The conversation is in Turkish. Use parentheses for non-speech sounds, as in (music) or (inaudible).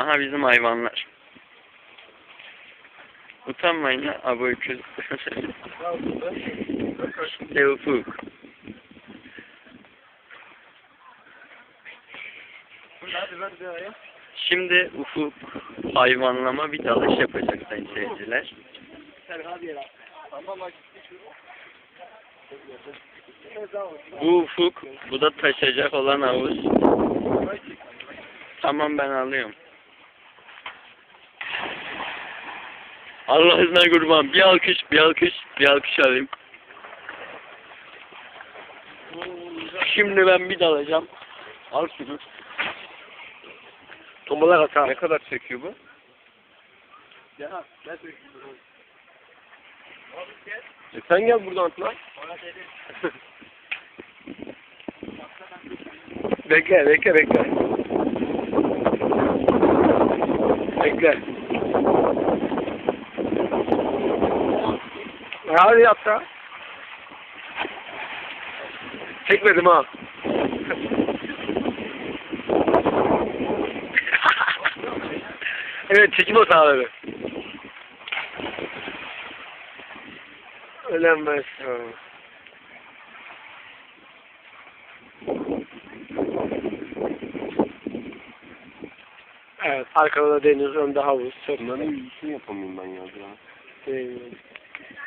Aha bizim hayvanlar. Utanmayın ya abi öküz. işte ufuk. Şimdi ufuk hayvanlama bir dalış yapacak sayın seyirciler. Bu ufuk, bu da taşacak olan havuz. Tamam ben alıyorum. Allah'ına kurban. Bir alkış, bir alkış, bir alkış alayım. Şimdi ben bir dalacağım. Al şunu. Tombalak atar. Ne kadar çekiyor bu? Ya ben e sen gel buradan atla. (laughs) bekle, bekle, bekle. Bekle. E Hadi yap da. Çekmedim ha. (laughs) evet çekim hataları. Ölenmez. Ha. Evet, arkada da deniz, önde havuz. Bunların iyisini yapamıyorum ben ya. ya. Ee,